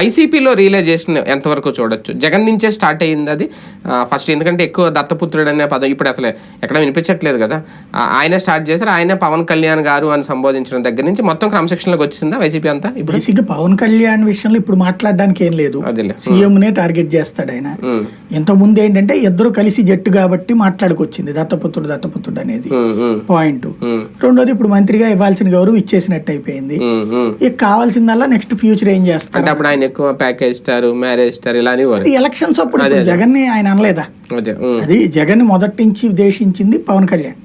వైసీపీలో రియలైజేషన్ ఎంతవరకు చూడొచ్చు? జగన్ నుంచే స్టార్ట్ అయ్యింది అది. ఫస్ట్ ఎందుకంటే ఎక్కువ దత్తపుత్రుడు అనే పదం ఇప్పుడు అసలు ఎక్కడ వినిపించట్లేదు కదా. ఆయనే స్టార్ట్ చేశారు. ఆయనే పవన్ కళ్యాణ్ గారు అని సంబోధించడం దగ్గర నుంచి మొత్తం క్రమశిక్షణలోకి వచ్చిందా వైసీపీ అంతా ఇప్పుడు? పవన్ కళ్యాణ్ విషయంలో ఇప్పుడు మాట్లాడడానికి ఏం లేదు. అదేలే. సీఎం నే టార్గెట్ చేస్తాడు ఆయన. ఇంత ముందు ఏంటంటే ఇద్దరు కలిసి జట్టు కాబట్టి మాట్లాడుకొచ్చింది దత్తపుత్రుడు దత్తపుత్రుడు అనేది పాయింట్. రెండోది ఇప్పుడు మంత్రిగా ఇవ్వాల్సిన గౌరవం ఇచ్చేసినట్టు అయిపోయింది. ఇక కావాల్సిందల్లా నెక్స్ట్ ఫ్యూచర్ ఏం చేస్తారు? అప్పుడు ఆయన ఎక్కువ ప్యాకేజ్ ఇస్తారు మ్యారేజ్ ఇస్తారు ఇలా ఎలక్షన్స్ అప్పుడు జగన్ని ఆయన అనలేదా? అదే జగన్ మొదటి నుంచి ఉద్దేశించింది పవన్ కళ్యాణ్.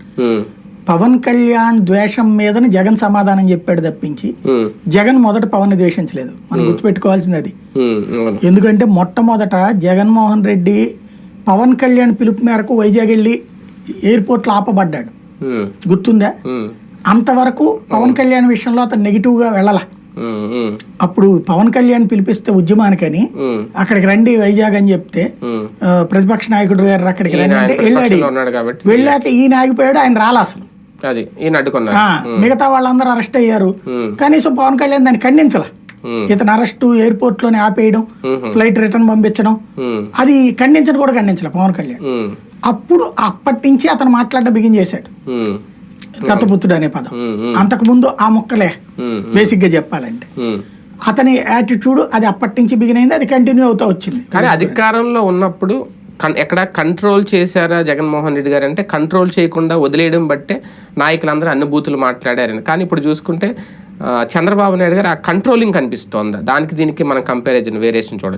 పవన్ కళ్యాణ్ ద్వేషం మీదని జగన్ సమాధానం చెప్పాడు తప్పించి జగన్ మొదట పవన్ని ద్వేషించలేదు. మనం గుర్తుపెట్టుకోవాల్సింది అది. ఎందుకంటే మొట్టమొదట జగన్మోహన్ రెడ్డి పవన్ కళ్యాణ్ పిలుపు మేరకు వైజాగ్ వెళ్ళి ఎయిర్పోర్ట్లో ఆపబడ్డాడు. ఉమ్, గుర్తుందా? అంతవరకు పవన్ కళ్యాణ్ విషయంలో అతను నెగిటివ్గా వెళ్ళాల. అప్పుడు పవన్ కళ్యాణ్ పిలిపిస్తే ఉద్యమానికని అక్కడికి రండి వైజాగ్ అని చెప్తే ప్రతిపక్ష నాయకుడు గారు అక్కడికి రండి అంటే వెళ్ళాడు. వెళ్ళాక ఈయన ఆగిపోయాడు ఆయన రాలా అసలు. అది ఈయన మిగతా వాళ్ళందరూ అరెస్ట్ అయ్యారు. కనీసం పవన్ కళ్యాణ్ దాన్ని ఖండించలా. ఇతను అరెస్ట్ ఎయిర్పోర్ట్లోనే ఆపేయడం ఫ్లైట్ రిటర్న్ పంపించడం అది ఖండించడం కూడా ఖండించలే పవన్ కళ్యాణ్. అప్పుడు అప్పటి నుంచి అతను మాట్లాడడం బిగిన్ చేశాడు. ఉమ్, దత్తపుత్రుడు అనే పదం. అంతకుముందు ఆ మొక్కలే ఉమ్, బేసిక్గా చెప్పాలంటే. అతని యాటిట్యూడ్ అది అప్పటి నుంచి బిగిన్ అయింది అది కంటిన్యూ అవుతూ వచ్చింది. కానీ అధికారంలో ఉన్నప్పుడు ఎక్కడ కంట్రోల్ చేశారా జగన్మోహన్ రెడ్డి గారు అంటే కంట్రోల్ చేయకుండా వదిలేయడం బట్టే నాయకులందరూ అన్ని బూతులు మాట్లాడారని. కానీ ఇప్పుడు చూసుకుంటే చంద్రబాబు నాయుడు గారు ఆ కంట్రోలింగ్ కనిపిస్తోందా. దానికి దీనికి మనం కంపారిజన్ వేరియేషన్ చూడొచ్చు.